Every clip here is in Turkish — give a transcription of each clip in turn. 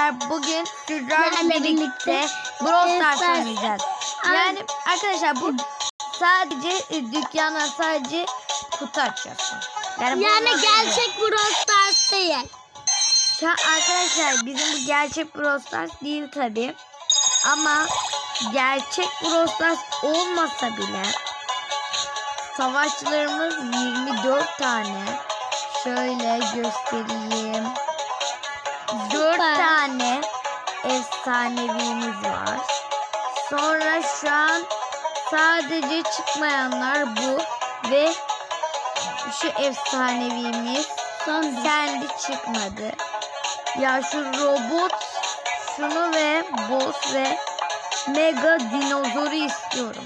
arkadaşlar bugün sizlerle birlikte birlikte Brawl Stars oynayacağız. Ay. Yani arkadaşlar bu sadece e, dükkana sadece kutu açıyorsun. Yani, Yani bunun adı gerçek Brawl Stars değil. Şu an arkadaşlar bizim bu gerçek Brawl Stars değil tabi. Ama gerçek Brawl Stars olmasa bile savaşçılarımız 24 tane. Şöyle göstereyim. 4 Süper. tane efsanevimiz var. Sonra şu an sadece çıkmayanlar bu ve şu efsanevimiz Son kendi çıkmadı. Ya şu robot şunu ve boss ve mega dinozoru istiyorum.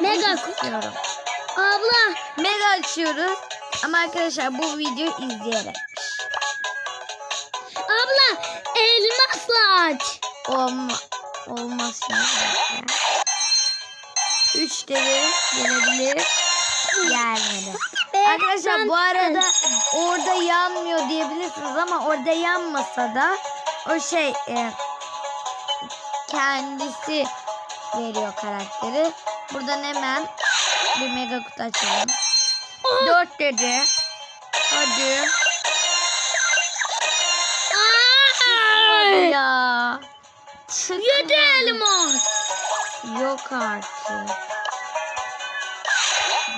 Mega istiyorum. Abla Mega açıyoruz. Ama arkadaşlar bu video izleyerek. Aç. Olma, olmaz dakika. Üç dedi gelebilir. Gelmedi. Arkadaşlar bu arada orada yanmıyor diyebilirsiniz ama orada yanmasa da o şey e, kendisi veriyor karakteri. Buradan hemen bir mega kutu açalım. Dört dedi. Hadi. Ya. Çıkmadı. Yedi elmas. Yok artık.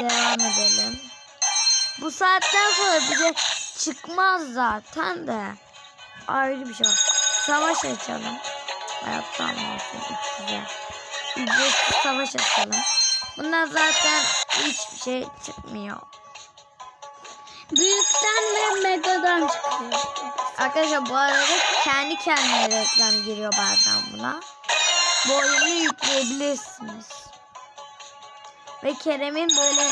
Devam edelim. Bu saatten sonra bize çıkmaz zaten de. Ayrı bir şey var. Savaş açalım. Hayattan olsun güzel. Ücretsiz savaş açalım. Bundan zaten hiçbir şey çıkmıyor. Büyükten ve megadan çıkıyor. Arkadaşlar bu arada kendi kendine reklam giriyor bazen buna. Bu oyunu yükleyebilirsiniz. Ve Kerem'in böyle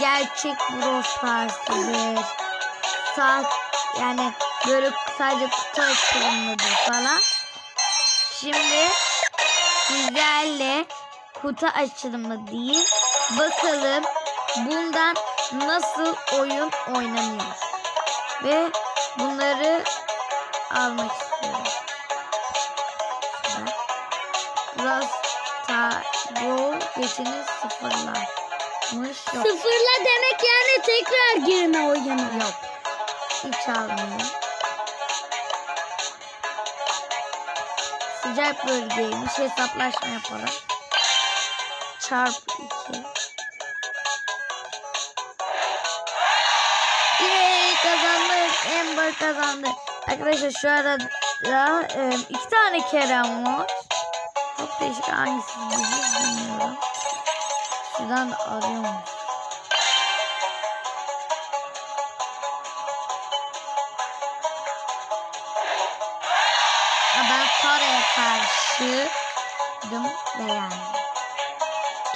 gerçek Brawl Stars'ıdır. Saat yani böyle sadece kutu açılımlıdır falan. Şimdi sizlerle kutu açılımı değil. Bakalım bundan nasıl oyun oynanıyor. Ve bunları almak istiyorum. Şurada. Biraz ta yol geçini sıfırlamış. Yok. Sıfırla demek yani tekrar girme oyuna. Yok. Hiç almıyorum. Sıcak bölgeymiş. Hesaplaşma yapalım. Çarp Kazandı. Arkadaşlar şu arada e, iki tane Kerem var. Çok değişik hangisi bilmiyorum. Şuradan da arıyorum. Ben Sara'ya karşı dım beğendim.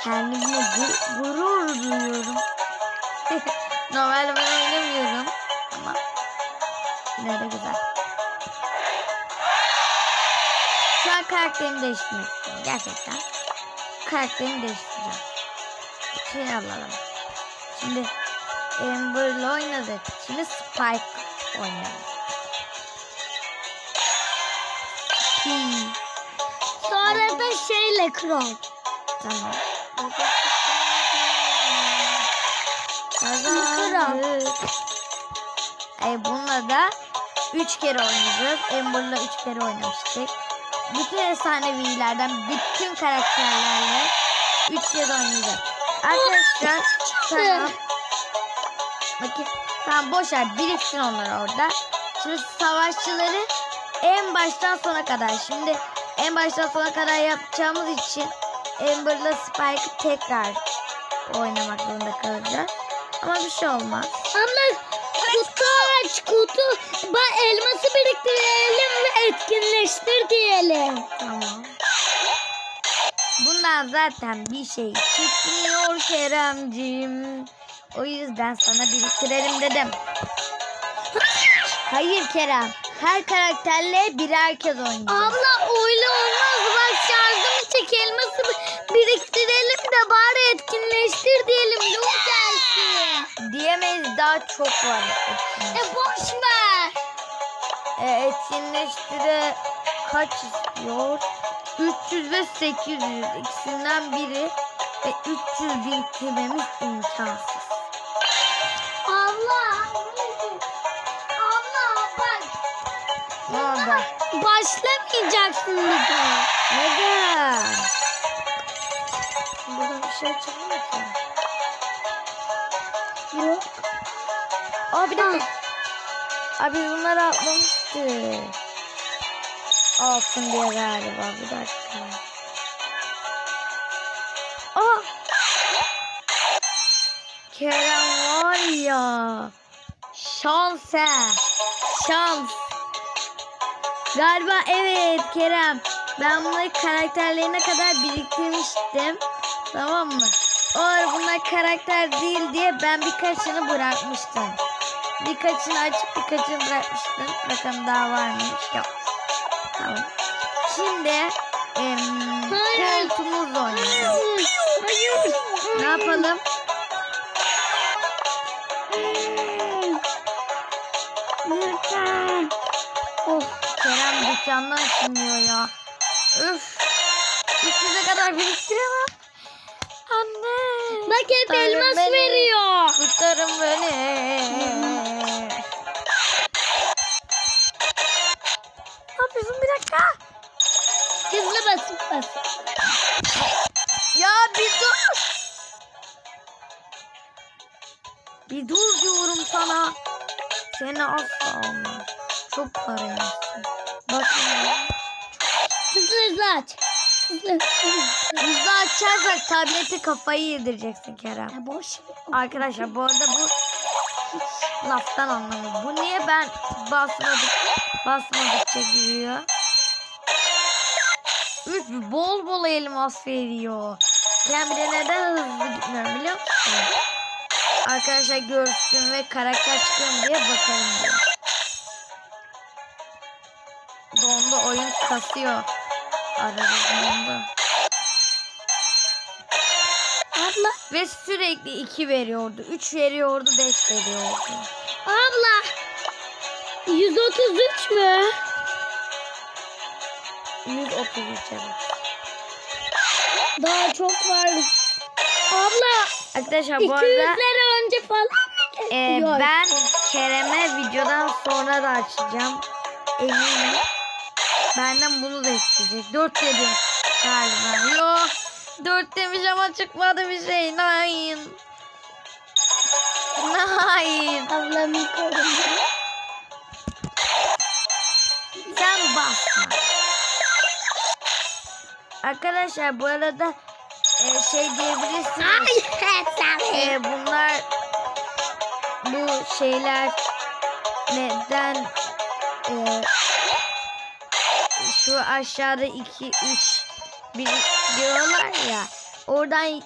Kendimle gu- gurur duyuyorum. Normalde ben oynamıyorum de güzel. Şu an karakterimi değiştirmek istiyorum gerçekten. Karakterimi değiştireceğim. Şey alalım. Şimdi Amber'la oynadık. Şimdi Spike oynayalım. Hmm, Sonra da şeyle Crow. tamam. Kazandık. E, bununla da 3 kere oynayacağız. Amber'la 3 kere oynamıştık. Bütün efsanevilerden bütün karakterlerle 3 kez oynayacağız. Arkadaşlar tamam. Bakın tamam boş ver biriksin onlar orada. Şimdi savaşçıları en baştan sona kadar. Şimdi en baştan sona kadar yapacağımız için Amber'la Spike'ı tekrar oynamak zorunda kalacağız. Ama bir şey olmaz. Ama kutu aç kutu. Bak elması biriktirelim ve etkinleştir diyelim. Tamam. Bundan zaten bir şey çıkmıyor Keremcim. O yüzden sana biriktirelim dedim. Hayır Kerem. Her karakterle birer kez oynayacağız. Abla öyle olmaz. Bak şarjımı çek elması bir- biriktirelim de bari etkinleştir diyelim. Gelsin. Diyemeyiz daha çok var. E boş ver. e, etkinleştire kaç istiyor? 300 ve 800 ikisinden biri ve 300 biriktirmemiz imkansız. Abla. Abla bak. Ne oldu? Başlamayacaksın bir daha. Neden? Burada bir şey çıkmıyor ki. Yok. Aa bir dakika. Abi bunları atlamıştık. Altın diye galiba bir dakika. Aa! Kerem var ya. Şans he. Şans. Galiba evet Kerem. Ben bunları karakterlerine kadar biriktirmiştim. Tamam mı? O ara bunlar karakter değil diye ben birkaçını bırakmıştım. Birkaçını açıp birkaçını bırakmıştım. Bakalım daha var mı? Yok. Tamam. Şimdi koltuğumuzla oynayalım. Hayır. Ne yapalım? Lütfen. Of Kerem dükkandan sunuyor ya. Üf. 300'e kadar biriktiremem. Bak hep Kurtarın elmas beni. veriyor. Kurtarın beni. Ne yapıyorsun bir dakika? Hızlı basıp basıp. Ya bir dur. Bir dur diyorum sana. Seni asla almam. Çok para yersin. Bakın. Hızlı hızlı aç. Hızlı açarsak tableti kafayı yedireceksin Kerem. Ya boş. Arkadaşlar bu arada bu hiç laftan anlamıyor. Bu niye ben basmadık basmadıkça giriyor? Üf bol bol elmas veriyor. Ben bir de neden hızlı gitmiyorum biliyor musun? Arkadaşlar görsün ve karakter çıkıyor mu diye bakalım diye. Dondu oyun kasıyor. Arada dondu. Abla. Ve sürekli 2 veriyordu. 3 veriyordu, 5 veriyordu. Abla. 133 mü? 133 evet. Daha çok var. Abla. Arkadaşlar bu 200 arada lira önce falan mı? e, Yok. ben Kerem'e videodan sonra da açacağım. Eminim. Benden bunu da isteyecek. 4 dedi galiba. Yok. 4 demiş ama çıkmadı bir şey. Nine. Nine. Ablamı korun. Sen basma. Arkadaşlar bu arada e, şey diyebilirsiniz. E, bunlar bu şeyler neden e, şu aşağıda 2 3 bir diyorlar ya oradan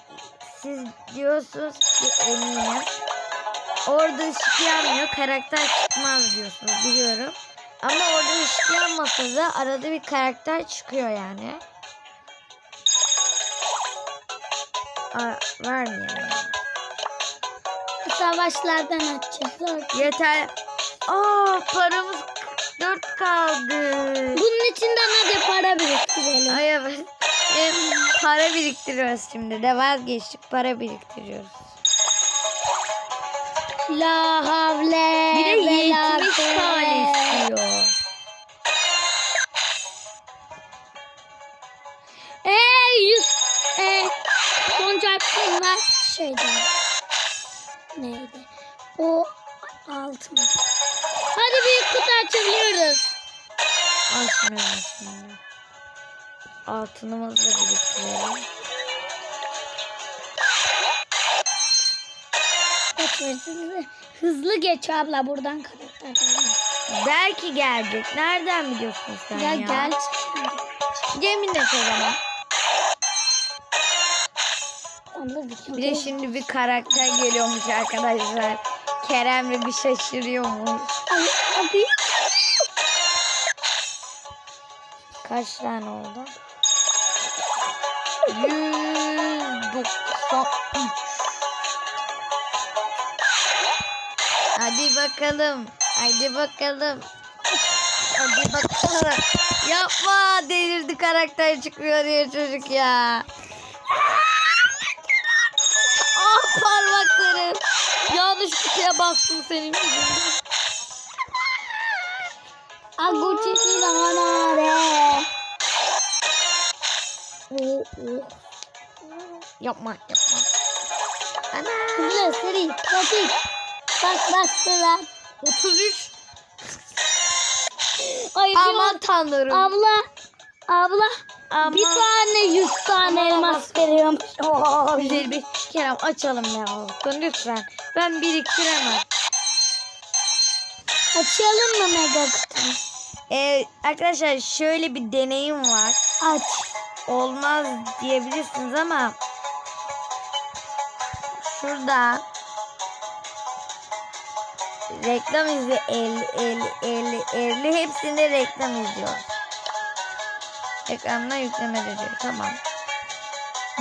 siz diyorsunuz ki eminim orada ışık yanmıyor karakter çıkmaz diyorsunuz biliyorum ama orada ışık yanmasa da arada bir karakter çıkıyor yani Aa, vermiyor yani. Savaşlardan açacağız. Yeter. Aa paramız 4 kaldı. Bunun içinden hadi para biriktirelim. Ay evet. Em, para biriktiriyoruz şimdi de vazgeçtik para biriktiriyoruz. La havle Bir de ve la 70 tane istiyor. Eee yüz. Eee. Son çarpsınlar. Şeydi. Neydi? O altın. Açmıyorum şimdi. Altınımızı biriktirelim. Hızlı. Hızlı geç abla buradan karakter. Belki gelecek. Nereden biliyorsun sen ya? Ya gel. Yemin et o zaman. Bir de şimdi bir karakter geliyormuş arkadaşlar. Kerem'le bir şaşırıyormuş. Abi. Kaç tane oldu? 193. Hadi bakalım. Hadi bakalım. bakalım. Yapma delirdi karakter çıkıyor diye çocuk ya. Ah parmaklarım. Yanlış kutuya bastım senin yüzünden. Aguçin ana be. Yapma yapma. Ana. Hızlı seri pratik. Bas bas lan. 33. Ay Aman tanrım. Abla. Abla. Aman. Bir tane yüz tane elmas veriyorum. Oh, güzel bir Kerem açalım ya. Lütfen. Ben biriktiremem. Açalım mı mega kutuyu? Ee, arkadaşlar şöyle bir deneyim var. Aç. Olmaz diyebilirsiniz ama şurada reklam izle 50 50 50 50 hepsinde reklam izliyoruz. Ekranına yükleme diyor. Tamam.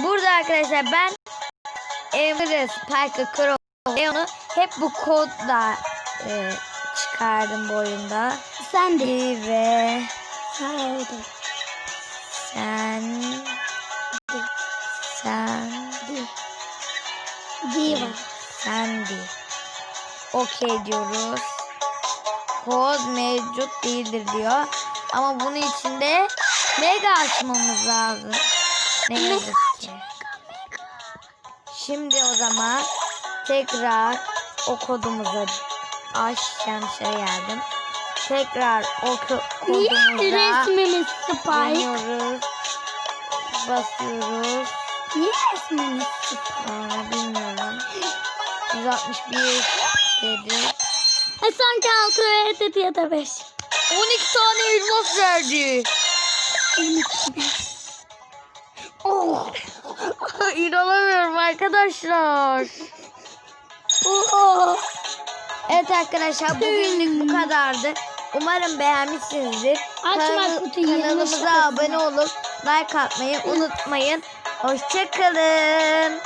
Burada arkadaşlar ben Emre Spike Crow Leon'u hep bu kodla e, çıkardım bu oyunda. Sen de. Bir ve Sen sen sen Diva. Sandy. Okey diyoruz. Kod mevcut değildir diyor. Ama bunun içinde mega açmamız lazım. Ne yazık ki. Şimdi o zaman tekrar o kodumuza aşağı şöyle geldim. Tekrar o kodumuza resmimiz Spike? dönüyoruz. Basıyoruz. Niye resmimiz Spike? Aa, bilmiyorum. 161 dedi. E sanki altı öğretti ya da beş. 12 tane elmas verdi. Oh. İnanamıyorum arkadaşlar. Oh. Evet arkadaşlar bugünlük bu kadardı. Umarım beğenmişsinizdir. Açma Kanal- kanalımıza abone olup like atmayı unutmayın. Hoşçakalın.